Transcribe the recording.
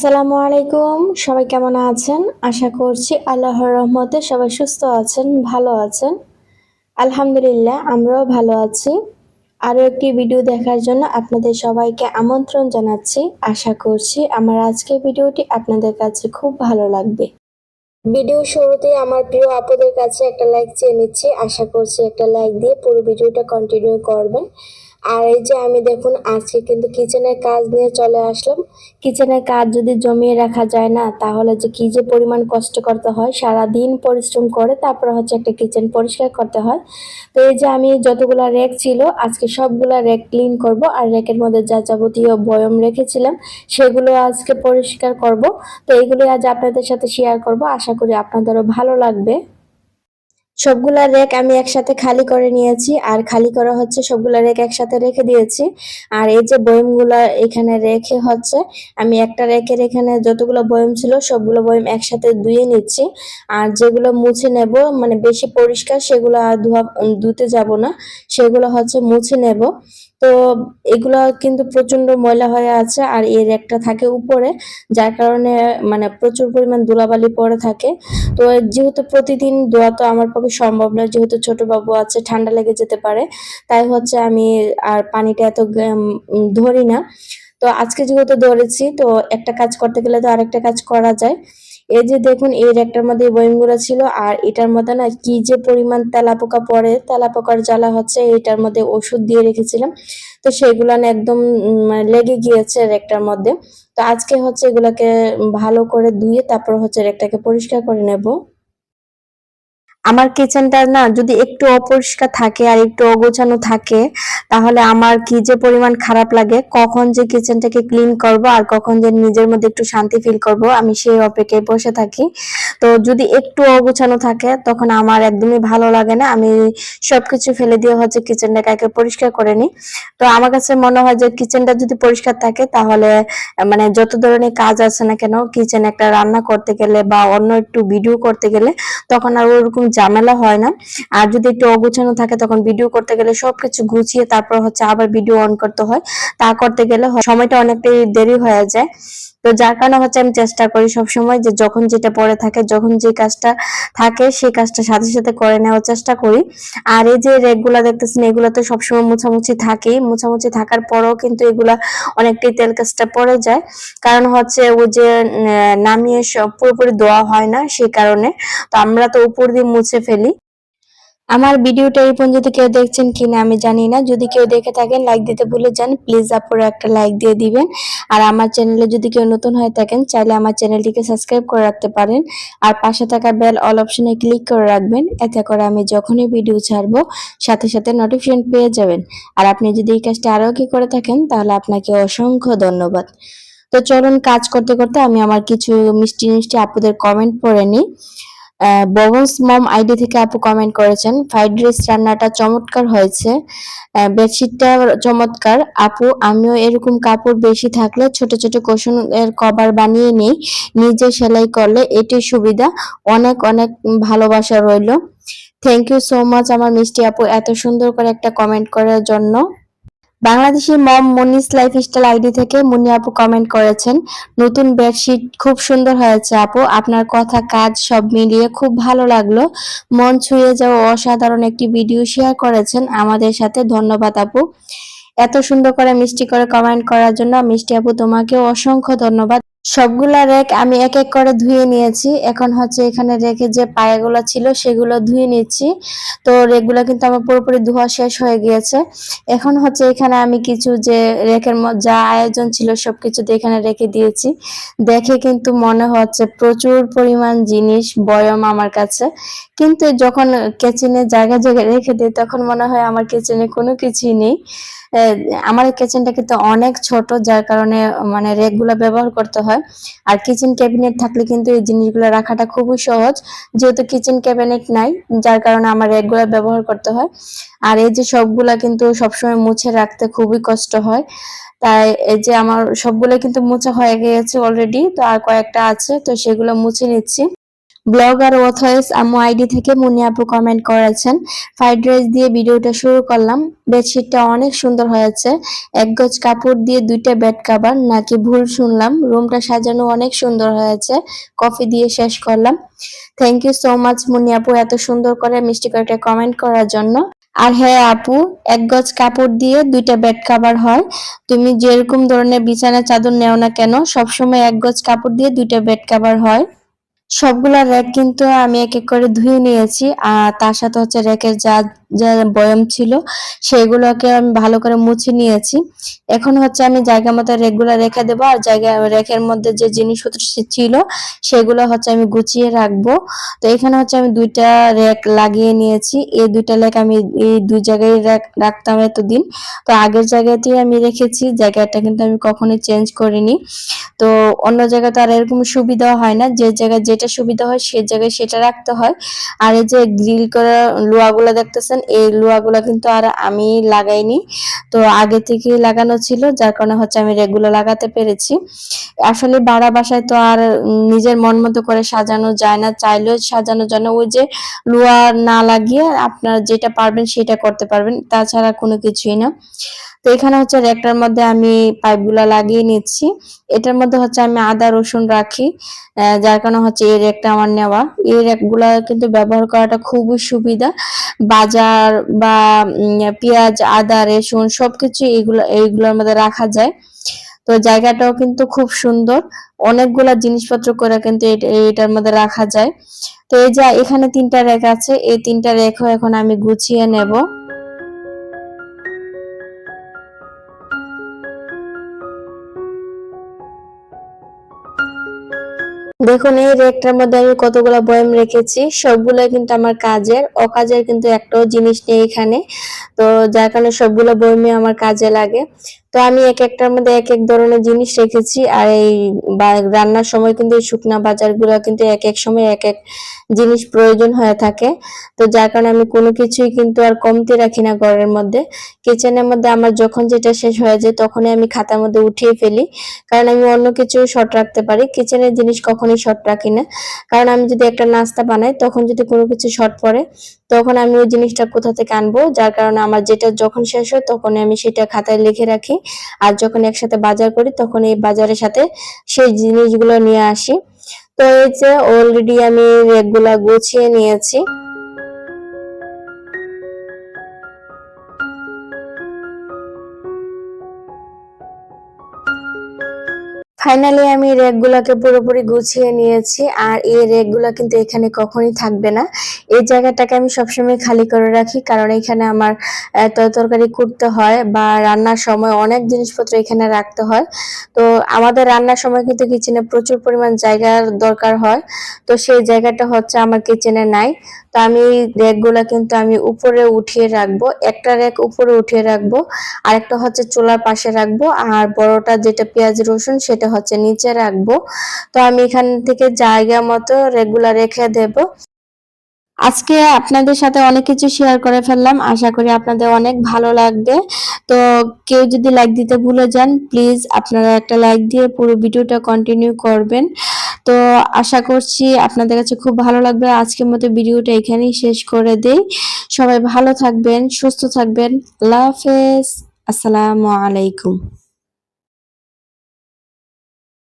আসসালামু আলাইকুম। সবাই কেমন আছেন? আশা করছি আল্লাহর রহমতে সবাই সুস্থ আছেন, ভালো আছেন। আলহামদুলিল্লাহ, আমরাও ভালো আছি। আরও একটি ভিডিও দেখার জন্য আপনাদের সবাইকে আমন্ত্রণ জানাচ্ছি। আশা করছি আমার আজকের ভিডিওটি আপনাদের কাছে খুব ভালো লাগবে। ভিডিও শুরুতেই আমার প্রিয় আপুদের কাছে একটা লাইক চেয়ে নিচ্ছি। আশা করছি একটা লাইক দিয়ে পুরো ভিডিওটা কন্টিনিউ করবেন। আর এই যে আমি দেখুন, আজকে কিন্তু কিচেনের কাজ নিয়ে চলে আসলাম। কিচেনের কাজ যদি জমিয়ে রাখা যায় না, তাহলে যে কি যে পরিমাণ কষ্ট করতে হয় সারা দিন পরিশ্রম করে তারপর হচ্ছে একটা কিচেন পরিষ্কার করতে হয়। তো এই যে আমি যতগুলা র্যাক ছিল, আজকে সবগুলা র্যাক ক্লিন করব আর র্যাকের মধ্যে যা যাবতীয় বয়ম রেখেছিলাম, সেগুলো আজকে পরিষ্কার করব। তো এইগুলো আজ আপনাদের সাথে শেয়ার করব। আশা করি আপনাদেরও ভালো লাগবে। সবগুলা রেক আমি একসাথে খালি করে নিয়েছি, আর খালি করা হচ্ছে সবগুলা রেক একসাথে রেখে দিয়েছি। আর এই যে বয়মগুলা এখানে রেখে হচ্ছে, আমি একটা রেকের এখানে যতগুলো বয়ম ছিল সবগুলো বয়ম একসাথে ধুয়ে নিচ্ছি। আর যেগুলো মুছে নেব মানে বেশি পরিষ্কার সেগুলো আর ধোয়া ধুতে যাব না, সেগুলো হচ্ছে মুছে নেব। তো এগুলো কিন্তু প্রচণ্ড ময়লা হয়ে আছে, আর এর একটা থাকে উপরে, যার কারণে মানে প্রচুর পরিমাণ ধুলাবালি পড়ে থাকে। তো যেহেতু প্রতিদিন ধোয়া তো আমার পক্ষে সম্ভব নয়, যেহেতু ছোট বাবু আছে, ঠান্ডা লেগে যেতে পারে। তাই হচ্ছে আমি আর পানিটা এত ধরি না। তো আজকে যেহেতু ধরেছি, তো একটা কাজ করতে গেলে তো আরেকটা কাজ করা যায়। এই যে দেখুন, এর একটার মধ্যে বয়মগুলো ছিল, আর এটার মধ্যে না কি যে পরিমাণ তেলাপোকা পড়ে, তেলাপোকার জ্বালা হচ্ছে এটার মধ্যে ওষুধ দিয়ে রেখেছিলাম। তো সেগুলো না একদম মানে লেগে গিয়েছে রেকটার মধ্যে। তো আজকে হচ্ছে এগুলাকে ভালো করে ধুয়ে, তারপর হচ্ছে রেকটাকে পরিষ্কার করে নেব। আমার কিচেনটা না যদি একটু অপরিষ্কার থাকে আর একটু অগোছানো থাকে, তাহলে আমার কি যে পরিমাণ খারাপ লাগে, কখন যে কিচেনটাকে ক্লিন করব আর কখন যে নিজের মধ্যে একটু শান্তি ফিল করব, আমি সেই অপেক্ষায় বসে থাকি। তো যদি একটু অগোছানো থাকে, তখন আমার একদমই ভালো লাগে না। আমি সবকিছু ফেলে দিয়ে হচ্ছে কিচেনটাকে আগে পরিষ্কার করে নিই। তো আমার কাছে মনে হয় যে কিচেনটা যদি পরিষ্কার থাকে, তাহলে মানে যত ধরনের কাজ আছে না কেন কিচেন একটা রান্না করতে গেলে বা অন্য একটু ভিডিও করতে গেলে, তখন আর ওরকম ঝামেলা হয় না। আর যদি একটু অগুছানো থাকে তখন ভিডিও করতে গেলে সবকিছু গুছিয়ে তারপর হচ্ছে আবার ভিডিও অন করতে হয়। তা করতে গেলে সময়টা অনেকটাই দেরি হয়ে যায়। তো যার কারণে হচ্ছে আমি চেষ্টা করি সবসময় যে যখন যেটা পরে থাকে, যখন যে কাজটা থাকে, সেই কাজটা সাথে সাথে করে নেওয়ার চেষ্টা করি। আর এই যে রেগুলা দেখতেছেন, এগুলো তো সবসময় মুছামুছি থাকেই। মুছামুছি থাকার পরেও কিন্তু এগুলা অনেকটাই তেল কাজটা পড়ে যায়। কারণ হচ্ছে ওই যে নামিয়ে পুরোপুরি দোয়া হয় না সেই কারণে। তো আমরা তো উপর দিয়ে মুছে ফেলি। আমার ভিডিওটা এই পর্যন্ত কেউ দেখছেন কি না আমি জানি না। যদি কেউ দেখে থাকেন লাইক দিতে ভুলে যান প্লিজ আপুরে একটা লাইক দিয়ে দিবেন। আর আমার চ্যানেলে যদি কেউ নতুন হয়ে থাকেন, চাইলে আমার চ্যানেলটিকে সাবস্ক্রাইব করে রাখতে পারেন। আর পাশে থাকা বেল অল অপশনে ক্লিক করে রাখবেন। এতে করে আমি যখনই ভিডিও ছাড়বো, সাথে সাথে নোটিফিকেশন পেয়ে যাবেন। আর আপনি যদি এই কাজটা আরও কি করে থাকেন, তাহলে আপনাকে অসংখ্য ধন্যবাদ। তো চলুন কাজ করতে করতে আমি আমার কিছু মিষ্টি মিষ্টি আপুদের কমেন্ট পড়ে নিই। ববন্স মম আইডি থেকে আপু কমেন্ট করেছেন ফ্রাইড রাইস রান্নাটা চমৎকার হয়েছে। বেডশিটটা চমৎকার। আপু, আমিও এরকম কাপড় বেশি থাকলে ছোট ছোট কোশন এর কভার বানিয়ে নিই, নিজে সেলাই করলে এটি সুবিধা। অনেক অনেক ভালোবাসা রইল। থ্যাংক ইউ সো মাচ আমার মিষ্টি আপু, এত সুন্দর করে একটা কমেন্ট করার জন্য। Bangladeshi mom Monis lifestyle ID থেকে মুনি আপু কমেন্ট করেছেন, নতুন বেডশিট খুব সুন্দর হয়েছে আপু, আপনার কথা, কাজ সব মিলিয়ে খুব ভালো লাগল। মন ছুঁয়ে যাওয়া অসাধারণ একটি ভিডিও শেয়ার করেছেন আমাদের সাথে, ধন্যবাদ আপু। এত সুন্দর করে মিষ্টি করে কমেন্ট করার জন্য মিষ্টি আপু তোমাকে অসংখ্য ধন্যবাদ। সবগুলা রেক আমি এক এক করে ধুয়ে নিয়েছি। এখন হচ্ছে এখানে রেখে যে পায়াগুলো ছিল সেগুলো ধুয়ে নিচ্ছি। তো রেকগুলো কিন্তু আমার পুরোপুরি ধোয়া শেষ হয়ে গিয়েছে। এখন হচ্ছে এখানে আমি কিছু যে রেকের যা আয়োজন ছিল সবকিছু এখানে রেখে দিয়েছি। দেখে কিন্তু মনে হচ্ছে প্রচুর পরিমাণ জিনিস, বয়ম আমার কাছে। কিন্তু যখন কিচেনে জায়গায় জায়গায় রেখে দিই, তখন মনে হয় আমার কিচেনে কোনো কিছুই নেই। আমার কিচেনটা কিন্তু অনেক ছোট, যার কারণে মানে রেকগুলো ব্যবহার করতে হয়। আর কিচেন ক্যাবিনেট থাকলে কিন্তু এই জিনিসগুলো রাখাটা খুবই সহজ, যেহেতু কিচেন ক্যাবিনেট নাই, যার কারণে আমার রেকগুলো ব্যবহার করতে হয়। আর এই যে সবগুলা কিন্তু সবসময় মুছে রাখতে খুবই কষ্ট হয়। তাই এই যে আমার সবগুলো কিন্তু মুছা হয়ে গিয়েছে অলরেডি তো আর কয়েকটা আছে, তো সেগুলো মুছে নিচ্ছি। ব্লগার ওথয়েস আম্মু আইডি থেকে মুনি আপু কমেন্ট করেছেন। ফ্রাইড রাইস দিয়ে ভিডিওটা শুরু করলাম। বেডশিটটা অনেক সুন্দর হয়েছে। এক গজ কাপড় দিয়ে দুইটা বেড কাভার নাকি ভুল শুনলাম। রুমটা সাজানো অনেক সুন্দর হয়েছে। কফি দিয়ে শেষ করলাম। থ্যাংক ইউ সো মাচ মুনি আপু এত সুন্দর করে মিষ্টি করে কমেন্ট করার জন্য। আর হ্যাঁ আপু, এক গজ কাপড় দিয়ে দুইটা বেড কাভার হয়। তুমি যেরকম ধরনের বিছানা চাদর নেও না কেন, সবসময় এক গজ কাপড় দিয়ে দুইটা বেড কাভার হয়। সবগুলা র্যাক কিন্তু আমি এক এক করে ধুয়ে নিয়েছি, আর তার সাথে হচ্ছে র্যাকের যা যা বয়ম ছিল সেগুলোকে আমি ভালো করে মুছে নিয়েছি। এখন হচ্ছে আমি জায়গা মতো র্যাকগুলো রেখে দেবো, আর জায়গা র্যাকের মধ্যে যে জিনিসপত্র ছিল সেগুলো হচ্ছে আমি গুছিয়ে রাখব। তো এখানে হচ্ছে আমি দুইটা র্যাক লাগিয়ে নিয়েছি, এই দুইটা র্যাক আমি এই দুই জায়গায় রাখতাম এতদিন। তো আগের জায়গাতেই আমি রেখেছি, জায়গাটা কিন্তু আমি কখনোই চেঞ্জ করিনি। তো অন্য জায়গায় তো আর এরকম সুবিধা হয় না, যে জায়গায় যেটা সুবিধা হয় সে জায়গায় সেটা রাখতে হয়। আর এই যে গ্রিল করা লোয়াগুলো দেখতেছেন, এই লোয়াগুলো কিন্তু আর আমি লাগাইনি। তো আগে থেকে লাগানো ছিল, যার কারণে হচ্ছে আমি রেগুলার লাগাতে পেরেছি। আসলে বাড়া বাসায় তো আর নিজের মন মতো করে সাজানো যায় না। চাইলেও সাজানোর জন্য ওই যে লোহা না লাগিয়ে আপনারা যেটা পারবেন সেটা করতে পারবেন, তাছাড়া কোনো কিছুই না। তো এখানে হচ্ছে র্যাকটার মধ্যে আমি পাইপগুলা লাগিয়ে নিচ্ছি। এটার মধ্যে হচ্ছে আমি আদা, রসুন রাখি যার কারণে হচ্ছে এই র্যাকটা আমার নেওয়া। এই র্যাকগুলা কিন্তু ব্যবহার করাটা খুবই সুবিধা। বাজার বা পেঁয়াজ, আদা, রসুন সবকিছু এইগুলো এইগুলোর মধ্যে রাখা যায়। তো জায়গাটাও কিন্তু খুব সুন্দর। অনেকগুলা জিনিসপত্র করে কিন্তু এটার মধ্যে রাখা যায়। তো এই যে এখানে তিনটা র্যাক আছে, এই তিনটা র্যাকও এখন আমি গুছিয়ে নেব। দেখুন, এই রেকটার মধ্যে আমি কতগুলো বয়াম রেখেছি সবগুলো কিন্তু আমার কাজের। অকাজের কিন্তু একটাও জিনিস নেই এখানে। তো যার কারণে সবগুলো বয়ামই আমার কাজে লাগে। তো আমি এক একটার মধ্যে এক এক ধরনের জিনিস রেখেছি আর এই রান্নার সময় কিন্তু এই শুকনা বাজারগুলো কিন্তু এক এক সময় এক এক জিনিস প্রয়োজন হয়ে থাকে। তো যার কারণে আমি কোনো কিছুই কিন্তু আর কমতি রাখি না ঘরের মধ্যে। কিচেনের মধ্যে আমার যখন যেটা শেষ হয়ে যায় তখনই আমি খাতার মধ্যে উঠিয়ে ফেলি। কারণ আমি অন্য কিছু শর্ট রাখতে পারি, কিচেনের জিনিস কখনোই শর্ট রাখি না। কারণ আমি যদি একটা নাস্তা বানাই তখন যদি কোনো কিছু শর্ট পড়ে তখন আমি ওই জিনিসটা কোথা থেকে আনব? যার কারণে আমার যেটা যখন শেষ হয় তখন আমি সেটা খাতায় লিখে রাখি। আর যখন একসাথে বাজার করি তখন এই বাজারের সাথে সেই জিনিসগুলো নিয়ে আসি। তো এই যে অলরেডি আমি রেগুলা গুছিয়ে নিয়েছি। ফাইনালি আমি রেকগুলোকে পুরোপুরি গুছিয়ে নিয়েছি, আর এই রেকগুলো কিন্তু এখানে কখনই থাকবে না। এই জায়গাটাকে আমি সবসময় খালি করে রাখি, কারণ এখানে আমার তরকারি করতে হয় বা রান্নার সময় অনেক জিনিসপত্র এখানে রাখতে হয়। তো আমাদের রান্নার সময় কিন্তু কিচেনে প্রচুর পরিমাণ জায়গার দরকার হয়। তো সেই জায়গাটা হচ্ছে আমার কিচেনে নাই। তো আমি র্যাকগুলো কিন্তু আমি উপরে উঠিয়ে রাখব, একটা র্যাক উপরে উঠিয়ে রাখব আর একটা হচ্ছে চুলার পাশে রাখব, আর বড়টা যেটা পেঁয়াজ রসুন সেটা হচ্ছে নিচে রাখব। তো আমি এখান থেকে জায়গা মতো রেগুলার রেখে দেব। আজকে আপনাদের সাথে অনেক কিছু শেয়ার করে ফেললাম। আশা করি আপনাদের অনেক ভালো লাগবে। তো কেউ যদি লাইক দিতে ভুলে যান প্লিজ আপনারা একটা লাইক দিয়ে পুরো ভিডিওটা কন্টিনিউ করবেন। তো আশা করছি আপনাদের কাছে খুব ভালো লাগবে। আজকের মতো ভিডিওটা এখানেই শেষ করে দেই। সবাই ভালো থাকবেন, সুস্থ থাকবেন। আল্লাহ হাফেজ। আসসালামু আলাইকুম।